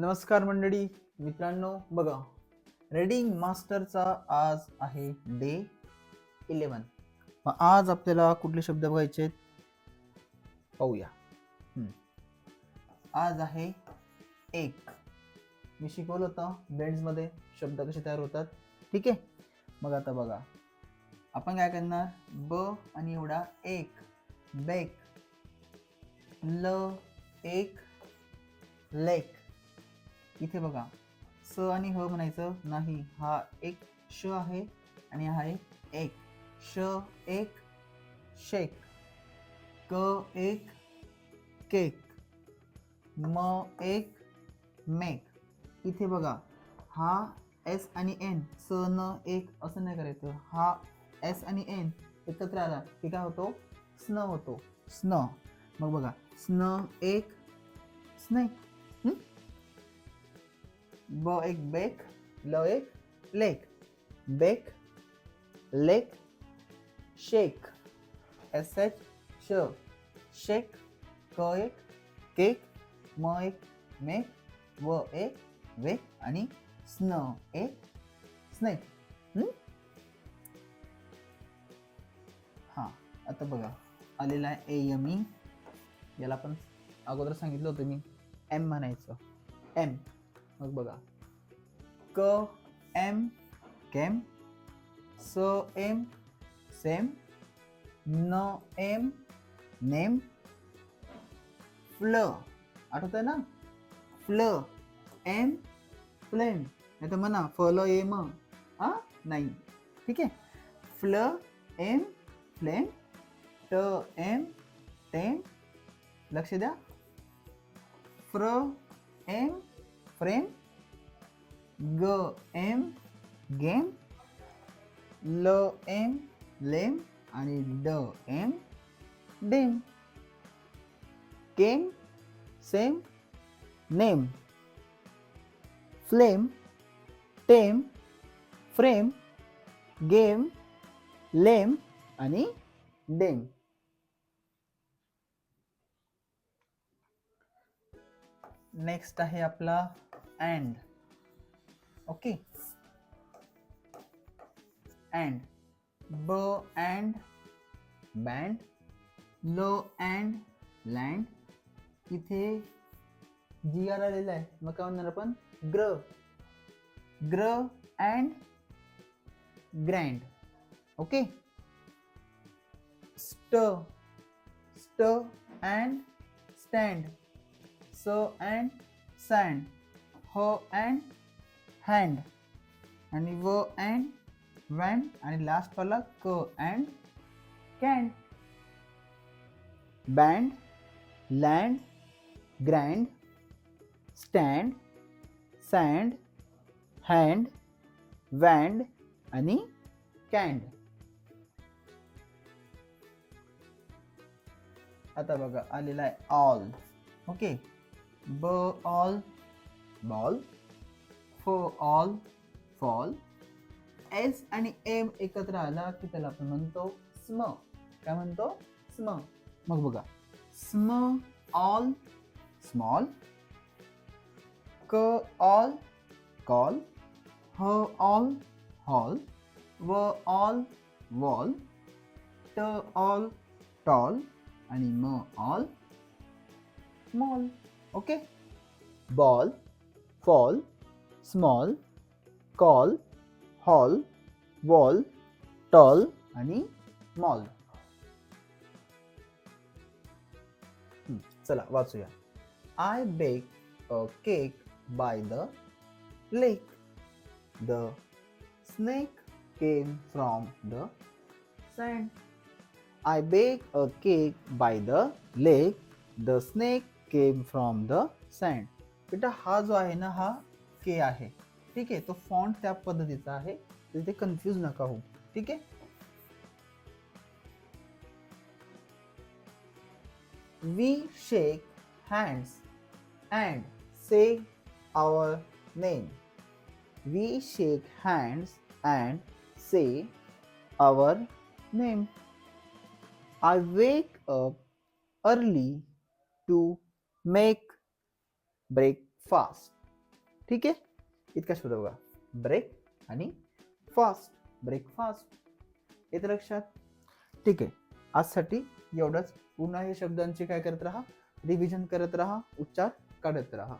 नमस्कार मंडळी मित्रांनो बघा रेडिंग मास्टरचा आज आहे डे इलेवन आज आपल्याला कुठले शब्द बघायचे आहेत? पाहूया. आज आहे एक. मी शिकवलं होतं बेंड्समध्ये शब्द कसे तयार होतात. ठीक आहे? मग आता बघा. आपण काय करणार? ब आणि एवढा एक. बेक ल एक. लेक इथे बघा. स आणि ह म्हणायचं नाही. हा एक श आहे आणि हा आहे एक. श एक शेक. क एक केक. म एक मेक. इथे बघा. हा एस आणि एन. स न एक असं नाही करायचं. हा एस आणि एन एकत्र आला की काय होतो? स्न होतो. स्न. मग बघा. स्न एक. स्नेक ब एक बेक ल एक lake bake lake shake S H श शेक क एक केक म एक मेक व एक वेक आणि स्न एक स्नेक हां आता बघा. आलेला आहे ए एम ई याला पण अगोदर सांगितलं होतं मी. एम म्हणायचं. एम मग बघा. क एम केम स एम सेम न एम नेम फ्ल. आठवत आहे ना? फ्ल एम फ्लेम. नाही तर म्हणा फल एम हा? नाही. ठीक आहे? फ्ल एम फ्लेम ट एम टेम. लक्ष द्या. फ्र एम फ्रेम ग एम गेम ल एम लेम आणि ड M dame came same name. Flame tame frame game lame आणि डेम नेक्स्ट आहे आपला अँड ओके अँड ब अँड बँड लो अँड लँड इथे जी आर आलेला आहे. मग काय म्हणणार आपण? ग्र. ग्र and grand okay st st and stand s and sand h and hand आणि व अँड वॅन आणि लास्ट वाला क and can band land grand stand sand hand wand आणि कॅन्ड आता बघा आलेला आहे ऑल ओके ब ऑल बॉल फ ऑल फॉल एस आणि एम एकत्र आला की त्याला आपण म्हणतो स्म काय म्हणतो? स्म मग बघा. स्म ऑल स्मॉल क ऑल कॉल ह ऑल हॉल व ऑल वॉल ट ऑल टॉल आणि म all small okay ball fall small call hall wall tall आणि मॉल हम्म, चला वाचूया I bake a cake by the lake the snake came from the sand I bake a cake by the lake the snake came from the sand बेटा हा जो आहे ना हा के आहे. ठीक आहे? तो फॉन्ट त्या पद्धतीचा आहे. तिथे कन्फ्यूज नका हो ठीक आहे? We shake hands and say our name we shake hands and say our name I wake up early to make breakfast. ठीक आहे? इतका शब्द बघा. ब्रेक आणि फास्ट. ब्रेकफास्ट. येतं लक्षात? ठीक आहे. आजसाठी एवढंच. पुन्हा हे शब्दांची काय करत राहा? रिव्हिजन करत राहा. उच्चार काढत राहा.